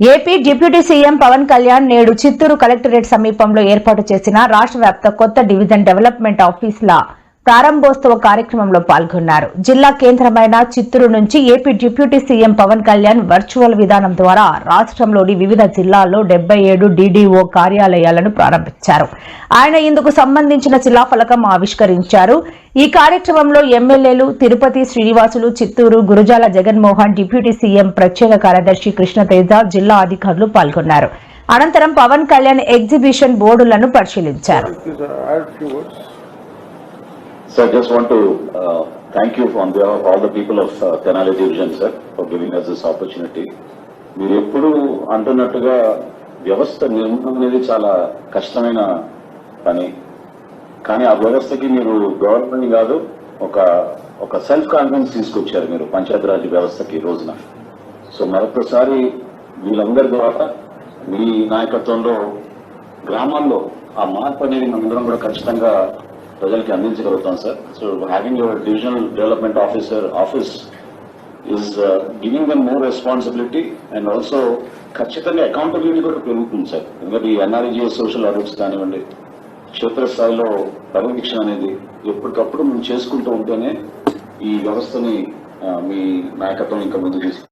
AP deputy CM Pawan Kalyan నేడు Chittoor collectorate సమీపంలో ఏర్పాటు చేసిన రాష్ట్ర వ్యాప్త కొత్త డివిజన్ డెవలప్మెంట్ ఆఫీసుల ప్రారంభోత్సవ కార్యక్రమంలో పాల్గొన్నారు. జిల్లా కేంద్రమైన చిత్తూరు నుంచి AP deputy CM Pawan Kalyan virtual విధానం ద్వారా రాష్ట్రంలోని వివిధ జిల్లాల్లో డెబ్బై ఏడు డీడీఓ కార్యాలయాలను ప్రారంభించారు. ఆయన ఇందుకు సంబంధించిన శిలాఫలకం ఆవిష్కరించారు. ఈ కార్యక్రమంలో ఎమ్మెల్యేలు తిరుపతి శ్రీనివాసులు చిత్తూరు గురుజాల జగన్మోహన్ డిప్యూటీ సీఎం ప్రత్యేక కార్యదర్శి కృష్ణతేజ జిల్లా అధికారులు పాల్గొన్నారు. అనంతరం పవన్ కళ్యాణ్ ఎగ్జిబిషన్ బోర్డులను పరిశీలించారు. So I just want to uh, thank you on behalf of all the people of uh, Tenali Division, sir, for giving us this opportunity. మీరు ఎప్పుడు అంటున్నట్టుగా వ్యవస్థ నిర్మాణం అనేది చాలా కష్టమైన పని కానీ ఆ వ్యవస్థకి మీరు గవర్నమెంట్ కాదు ఒక ఒక సెల్ఫ్ కాన్ఫిడెన్స్ తీసుకొచ్చారు మీరు పంచాయతీరాజ్ వ్యవస్థకి ఈ రోజున సో మరొకసారి వీళ్ళందరి ద్వారా మీ నాయకత్వంలో గ్రామాల్లో ఆ మార్పు అనేది మనందరం కూడా ఖచ్చితంగా ప్రజలకి అందించగలుగుతాం sir so having your divisional development officer office is giving them more responsibility and also ఖచ్చితంగా అకౌంటబిలిటీ కూడా పెరుగుతుంది సార్ ఎందుకంటే ఈ ఎన్ఆర్జీఎస్ సోషల్ ఆడిట్స్ కానివ్వండి క్షేత్రస్థాయిలో పర్యవేక్షణ అనేది ఎప్పటికప్పుడు మనం చేసుకుంటూ ఉంటేనే ఈ వ్యవస్థని మీ నాయకత్వం ఇంకా ముందు తీసుకు